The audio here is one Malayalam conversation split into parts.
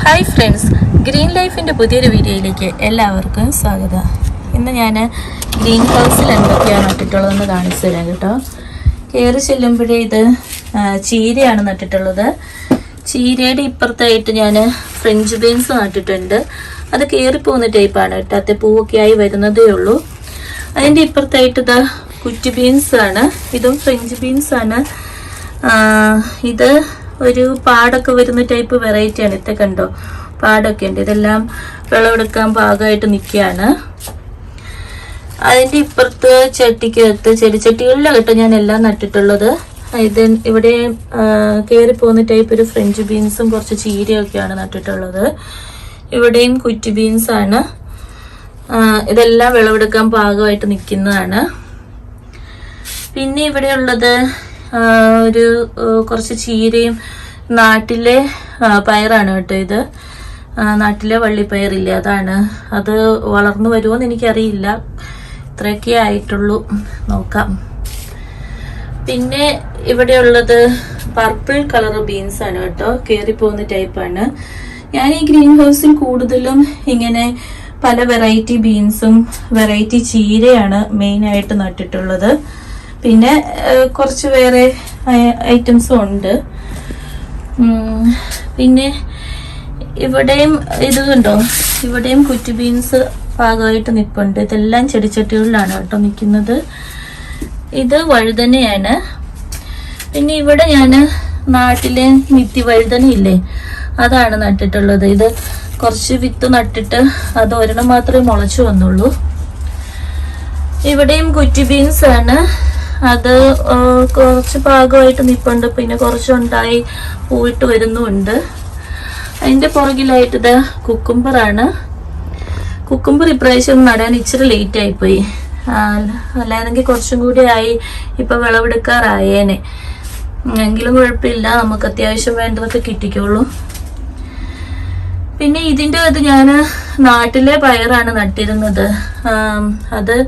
ഹായ് ഫ്രണ്ട്സ് ഗ്രീൻ ലൈഫിന്റെ പുതിയൊരു വീഡിയോയിലേക്ക് എല്ലാവർക്കും സ്വാഗതം. ഇന്ന് ഞാൻ ഗ്രീൻ ഹൗസിൽ എന്തൊക്കെയാണ് നട്ടിട്ടുള്ളതെന്ന് കാണിച്ചു തരാം കേട്ടോ. കയറി ചെല്ലുമ്പോഴേ ഇത് ചീരയാണ് നട്ടിട്ടുള്ളത്. ചീരയുടെ ഇപ്പുറത്തായിട്ട് ഞാൻ ഫ്രഞ്ച് ബീൻസ് നട്ടിട്ടുണ്ട്. അത് കയറിപ്പോകുന്ന ടൈപ്പാണ് കേട്ടോ. പൂവൊക്കെ ആയി വരുന്നതേ ഉള്ളൂ. അതിന്റെ ഇപ്പുറത്തായിട്ട് ഇതാ കുറ്റി ബീൻസാണ്. ഇതും ഫ്രഞ്ച് ബീൻസാണ്. ഇത് ഒരു പാടൊക്കെ വരുന്ന ടൈപ്പ് വെറൈറ്റിയാണ് ഇത്തെ കണ്ടോ? പാടൊക്കെ ഉണ്ട്. ഇതെല്ലാം വിളവെടുക്കാൻ പാകമായിട്ട് നിൽക്കുകയാണ്. അതിന്റെ ഇപ്പുറത്ത് ചട്ടിക്കകത്ത് കേട്ടോ ഞാൻ എല്ലാം നട്ടിട്ടുള്ളത്. ഇത് ഇവിടെ കയറി പോകുന്ന ടൈപ്പ് ഒരു ഫ്രഞ്ച് ബീൻസും കുറച്ച് ചീരയൊക്കെയാണ് നട്ടിട്ടുള്ളത്. ഇവിടെയും കുറ്റി ബീൻസ് ആണ്. ഇതെല്ലാം വിളവെടുക്കാൻ പാകമായിട്ട് നിൽക്കുന്നതാണ്. പിന്നെ ഇവിടെ ഉള്ളത് ആ, ഒരു കുറച്ച് ചീരയും നാട്ടിലെ പയറാണ് കേട്ടോ ഇത്. നാട്ടിലെ വള്ളിപ്പയറില്ലേ അതാണ്. അത് വളർന്നു വരുമോന്ന് എനിക്കറിയില്ല. ഇത്രയൊക്കെ ആയിട്ടുള്ളൂ. നോക്കാം. പിന്നെ ഇവിടെ ഉള്ളത് പർപ്പിൾ കളർ ബീൻസ് ആണ് കേട്ടോ. കയറി പോകുന്ന ടൈപ്പാണ് ഞാൻ ഈ ഗ്രീൻ ഹൗസിൽ കൂടുതലും ഇങ്ങനെ പല വെറൈറ്റി ബീൻസും വെറൈറ്റി ചീരയാണ് മെയിൻ ആയിട്ട് നട്ടിട്ടുള്ളത്. പിന്നെ കുറച്ച് വേറെ ഐറ്റംസും ഉണ്ട്. പിന്നെ ഇവിടെയും ഇതുണ്ടോ ഇവിടെയും കുറ്റി ബീൻസ് പാകമായിട്ട് നിൽപ്പുണ്ട് ഇതെല്ലാം ചെടിച്ചട്ടികളിലാണ് കേട്ടോ നിൽക്കുന്നത് ഇത് വഴുതനയാണ്. പിന്നെ ഇവിടെ ഞാൻ നാട്ടിലെ നിത്തി വഴുതന ഇല്ലേ അതാണ് നട്ടിട്ടുള്ളത്. ഇത് കുറച്ച് വിത്ത് നട്ടിട്ട് അത് ഒരെണ്ണം മാത്രമേ മുളച്ചു വന്നുള്ളൂ. ഇവിടെയും കുറ്റി ബീൻസ് ആണ്. അത് കുറച്ച് ഭാഗമായിട്ട് നിൽപ്പുണ്ട് പിന്നെ കുറച്ചുണ്ടായി പൂവിട്ട് വരുന്നുണ്ട്. അതിന്റെ പുറകിലായിട്ട് ഇത് കുക്കുംബറാണ്. കുക്കുംബർ ഇപ്രാവശ്യം നടാൻ ഇച്ചിരി ലേറ്റ് ആയിപ്പോയി. ആ, അല്ലാതെങ്കിൽ കുറച്ചും കൂടി ആയി. ഇപ്പൊ വിളവെടുക്കാറായേനെ. എങ്കിലും കുഴപ്പമില്ല. നമുക്ക് അത്യാവശ്യം വേണ്ടതൊക്കെ കിട്ടിക്കോളൂ. പിന്നെ ഇതിന്റെ അത് ഞാൻ നാട്ടിലെ പയറാണ് നട്ടിരുന്നത്. അത്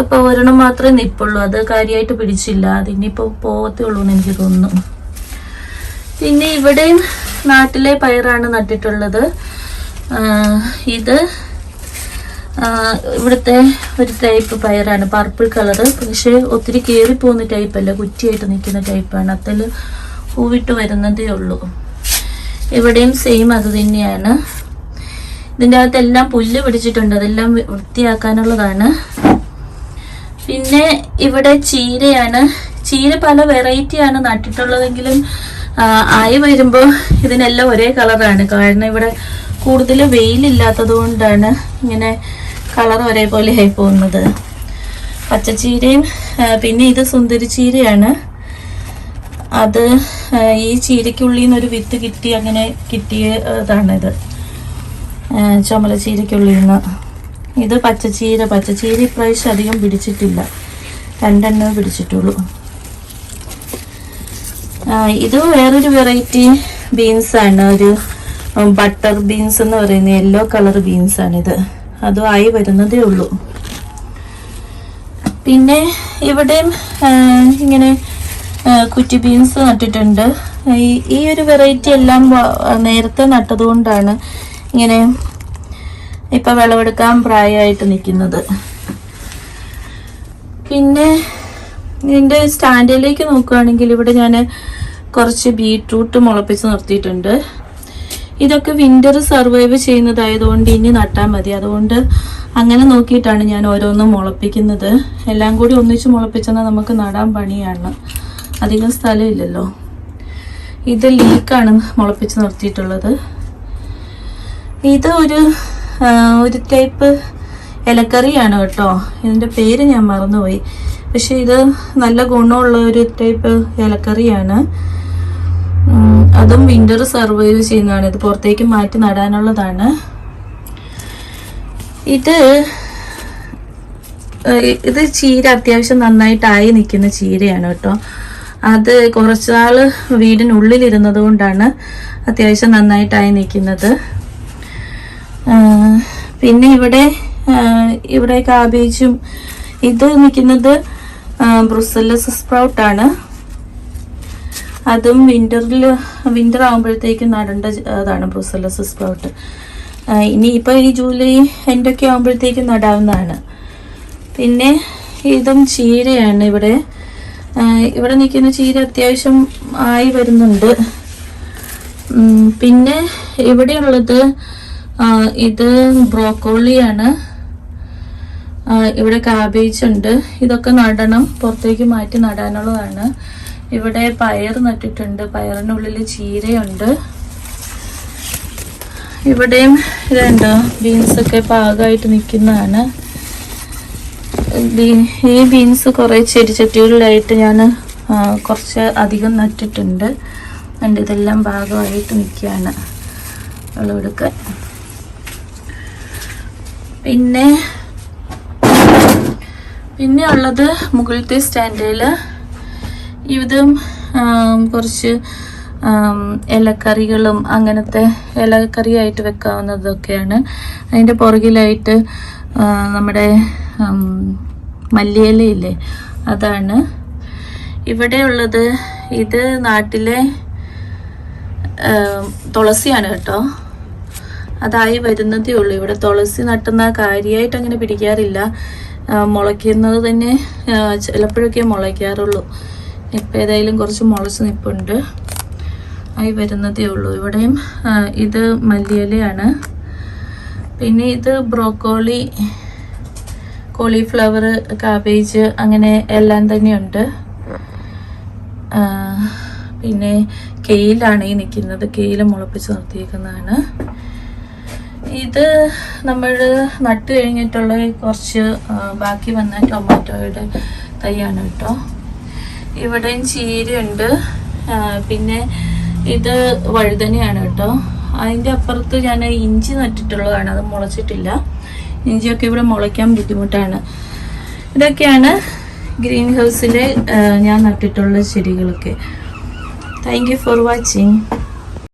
ഇപ്പൊ ഒരെണ്ണം മാത്രമേ നിപ്പുള്ളൂ. അത് കാര്യമായിട്ട് പിടിച്ചില്ല. അതിനിപ്പോ പോകത്തേ ഉള്ളൂ എന്ന് എനിക്ക് തോന്നുന്നു. പിന്നെ ഇവിടെയും നാട്ടിലെ പയറാണ് നട്ടിട്ടുള്ളത്. ഇത് ഇവിടുത്തെ ഒരു ടൈപ്പ് പയറാണ്. പർപ്പിൾ കളറ് പക്ഷേ ഒത്തിരി കയറി പോകുന്ന ടൈപ്പല്ല കുറ്റിയായിട്ട് നിൽക്കുന്ന ടൈപ്പാണ് അതിൽ പൂവിട്ട് വരുന്നതേ ഉള്ളൂ. ഇവിടെയും സെയിം അത് തന്നെയാണ്. ഇതിന്റെ അകത്തെല്ലാം പുല്ല് പിടിച്ചിട്ടുണ്ട്. അതെല്ലാം വൃത്തിയാക്കാനുള്ളതാണ്. പിന്നെ ഇവിടെ ചീരയാണ്. ചീര പല വെറൈറ്റിയാണ് നട്ടിട്ടുള്ളതെങ്കിലും ആയി വരുമ്പോൾ ഇതിനെല്ലാം ഒരേ കളറാണ് കാരണം ഇവിടെ കൂടുതൽ വെയിലില്ലാത്തത് കൊണ്ടാണ് ഇങ്ങനെ കളർ ഒരേപോലെ ആയി പോകുന്നത്. പച്ചച്ചീരയും പിന്നെ ഇത് സുന്ദരി ചീരയാണ്. അത് ഈ ചീരയ്ക്കുള്ളിൽ നിന്ന് ഒരു വിത്ത് കിട്ടി അങ്ങനെ കിട്ടിയതാണിത് ചുമല ചീരയ്ക്കുള്ളിൽ നിന്ന് ഇത് പച്ചച്ചീര പച്ചച്ചീര ഇപ്രാവശ്യം അധികം പിടിച്ചിട്ടില്ല. രണ്ടെണ്ണേ പിടിച്ചിട്ടുള്ളൂ. ഇത് വേറൊരു വെറൈറ്റി ബീൻസ് ആണ്. ഒരു ബട്ടർ ബീൻസ് എന്ന് പറയുന്ന യെല്ലോ കളർ ബീൻസ് ആണിത്. അതും ആയി വരുന്നതേ ഉള്ളൂ. പിന്നെ ഇവിടെയും ഇങ്ങനെ കുറ്റി ബീൻസ് നട്ടിട്ടുണ്ട്. ഈ ഒരു വെറൈറ്റി എല്ലാം നേരത്തെ നട്ടതുകൊണ്ടാണ് ഇങ്ങനെ ഇപ്പൊ വിളവെടുക്കാൻ പ്രായമായിട്ട് നിൽക്കുന്നത്. പിന്നെ ഇതിന്റെ സ്റ്റാൻഡിലേക്ക് നോക്കുകയാണെങ്കിൽ ഇവിടെ ഞാൻ കുറച്ച് ബീട്രൂട്ട് മുളപ്പിച്ച് നിർത്തിയിട്ടുണ്ട്. ഇതൊക്കെ വിന്റർ സർവൈവ് ചെയ്യുന്നതായതുകൊണ്ട് ഇനി നട്ടാൽ മതി. അതുകൊണ്ട് അങ്ങനെ നോക്കിയിട്ടാണ് ഞാൻ ഓരോന്നും മുളപ്പിക്കുന്നത്. എല്ലാം കൂടി ഒന്നിച്ച് മുളപ്പിച്ചെന്നാൽ നമുക്ക് നടാൻ പണിയാണ്. അധികം സ്ഥലമില്ലല്ലോ. ഇത് ലീക്കാണ് മുളപ്പിച്ച് നിർത്തിയിട്ടുള്ളത്. ഇത് ഒരു ഒരു ടൈപ്പ് ഇലക്കറിയാണ് കേട്ടോ. ഇതിന്റെ പേര് ഞാൻ മറന്നുപോയി. പക്ഷെ ഇത് നല്ല ഗുണമുള്ള ഒരു ടൈപ്പ് ഇലക്കറിയാണ്. അതും വിന്റർ സർവൈവ് ചെയ്യുന്നതാണ്. ഇത് പുറത്തേക്ക് മാറ്റി നടാനുള്ളതാണ്. ഇത് ഇത് ചീര അത്യാവശ്യം നന്നായിട്ടായി നിൽക്കുന്ന ചീരയാണ് കേട്ടോ. അത് കുറച്ചാൾ വീടിനുള്ളിലിരുന്നത് കൊണ്ടാണ് അത്യാവശ്യം നന്നായിട്ടായി നിൽക്കുന്നത്. പിന്നെ ഇവിടെ ഇവിടെ കാബേജും ഇത് നിൽക്കുന്നത് ബ്രുസല്ലസ് സ്പ്രൗട്ട് ആണ്. അതും വിന്ററിൽ വിന്റർ ആകുമ്പോഴത്തേക്കും നടേണ്ട അതാണ് ബ്രുസല്ലസ് സ്പ്രൗട്ട് ഇനി ഇപ്പം ഈ ജൂലൈ എൻഡൊക്കെ ആകുമ്പോഴത്തേക്കും നടാവുന്നതാണ്. പിന്നെ ഇതും ചീരയാണ് ഇവിടെ. ഇവിടെ നിൽക്കുന്ന ചീര അത്യാവശ്യം ആയി വരുന്നുണ്ട്. പിന്നെ ഇവിടെയുള്ളത് ഇത് ബ്രോക്കോളിയാണ്. ഇവിടെ കാബേജ് ഉണ്ട്. ഇതൊക്കെ നടണം. പുറത്തേക്ക് മാറ്റി നടാനുള്ളതാണ്. ഇവിടെ പയർ നട്ടിട്ടുണ്ട്. പയറിനുള്ളിൽ ചീരയുണ്ട്. ഇവിടെയും ഇതുണ്ട്. ബീൻസൊക്കെ പാകമായിട്ട് നിൽക്കുന്നതാണ്. ഈ ബീൻസ് കുറേ ചെടിച്ചട്ടികളിലായിട്ട് ഞാൻ കുറച്ച് അധികം നട്ടിട്ടുണ്ട്. ഉണ്ട് ഇതെല്ലാം പാകമായിട്ട് നിൽക്കുകയാണ്. വിളവെടുക്കാൻ പിന്നെ പിന്നെ ഉള്ളത് മുകളിലത്തെ സ്റ്റാൻഡിൽ ഇതും കുറച്ച് ഇലക്കറികളും അങ്ങനത്തെ ഇലക്കറിയായിട്ട് വെക്കാവുന്നതൊക്കെയാണ്. അതിന്റെ പുറകിലായിട്ട് നമ്മുടെ മല്ലിയിലയില്ലേ അതാണ്. ഇവിടെ ഉള്ളത് ഇത് നാട്ടിലെ തുളസിയാണ് കേട്ടോ. അതായി വരുന്നതേ ഉള്ളൂ. ഇവിടെ തുളസി നട്ടുന്ന കാര്യമായിട്ട് അങ്ങനെ പിടിക്കാറില്ല. മുളയ്ക്കുന്നത് തന്നെ ചിലപ്പോഴൊക്കെ മുളയ്ക്കാറുള്ളൂ. ഇപ്പം ഏതായാലും കുറച്ച് മുളച്ച് നിൽപ്പുണ്ട് ആയി വരുന്നതേ ഉള്ളൂ. ഇവിടെയും ഇത് മല്ലിയിലയാണ്. പിന്നെ ഇത് ബ്രോക്കോളി കോളിഫ്ലവർ കാബേജ് അങ്ങനെ എല്ലാം തന്നെയുണ്ട്. പിന്നെ കെയിലാണ് ഈ നിൽക്കുന്നത്. കെയിൽ മുളപ്പിച്ച് നിർത്തിയേക്കുന്നതാണ്. ഇത് നമ്മൾ നട്ട് കഴിഞ്ഞിട്ടുള്ള കുറച്ച് ബാക്കി വന്ന ടൊമാറ്റോയുടെ തൈയാണ് കേട്ടോ. ഇവിടെയും ചീരയുണ്ട്. പിന്നെ ഇത് വഴുതനയാണ് കേട്ടോ. അതിന്റെ അപ്പുറത്ത് ഞാൻ ഇഞ്ചി നട്ടിട്ടുള്ളതാണ്. അത് മുളച്ചിട്ടില്ല. ഇഞ്ചിയൊക്കെ ഇവിടെ മുളയ്ക്കാൻ ബുദ്ധിമുട്ടാണ്. ഇതൊക്കെയാണ് ഗ്രീൻ ഹൗസിൽ ഞാൻ നട്ടിട്ടുള്ള ചെടികളൊക്കെ. Thank you for watching